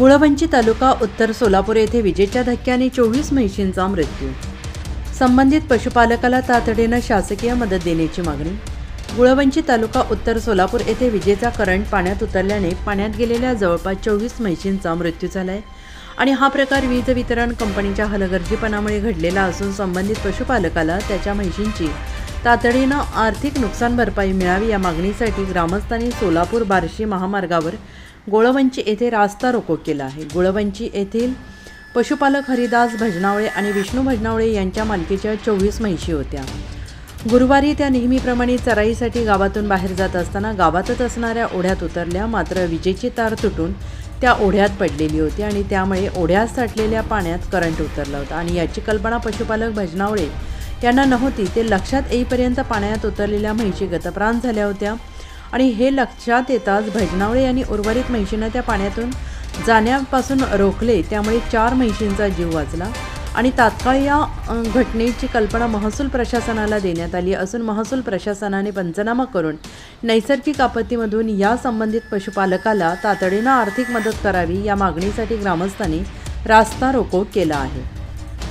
गुळवंची तालुका उत्तर सोलापूर येथे विजेच्या धक्क्याने चोवीस म्हैशींचा मृत्यू. संबंधित पशुपालकाला तातडीनं शासकीय मदत देण्याची मागणी. गुळवंची तालुका उत्तर सोलापूर येथे विजेचा करंट पाण्यात उतरल्याने पाण्यात गेलेल्या जवळपास चोवीस म्हैशींचा मृत्यू झाला आहे आणि हा प्रकार वीज वितरण कंपनीच्या हलगर्जीपणामुळे घडलेला असून संबंधित पशुपालकाला त्याच्या म्हैशींची तातडीनं आर्थिक नुकसान भरपाई मिळावी या मागणीसाठी ग्रामस्थांनी सोलापूर बार्शी महामार्गावर गोळवंची येथे रास्ता रोको केला आहे. गोळवंची येथील पशुपालक हरिदास भजनावळे आणि विष्णू भजनावळे यांच्या मालकीच्या चोवीस म्हैशी होत्या. गुरुवारी त्या नेहमीप्रमाणे चराईसाठी गावातून बाहेर जात असताना गावातच असणाऱ्या ओढ्यात उतरल्या मात्र विजेची तार तुटून त्या ओढ्यात पडलेली होती आणि त्यामुळे ओढ्यात साठलेल्या पाण्यात करंट उतरला होता. आणि याची कल्पना पशुपालक भजनावळे यांना नव्हती. ते लक्षात येईपर्यंत पाण्यात उतरलेल्या म्हैशी गतप्राण झाल्या होत्या. आणि हे लक्षात येताच भजनावळे यांनी उर्वरित म्हैशींना त्या पाण्यातून जाण्यापासून रोखले. त्यामुळे चार म्हैशींचा जीव वाचला. आणि तात्काळ या घटनेची कल्पना महसूल प्रशासनाला देण्यात आली असून महसूल प्रशासनाने पंचनामा करून नैसर्गिक आपत्तीमधून या संबंधित पशुपालकाला तातडीनं आर्थिक मदत करावी या मागणीसाठी ग्रामस्थांनी रास्ता रोको केला आहे.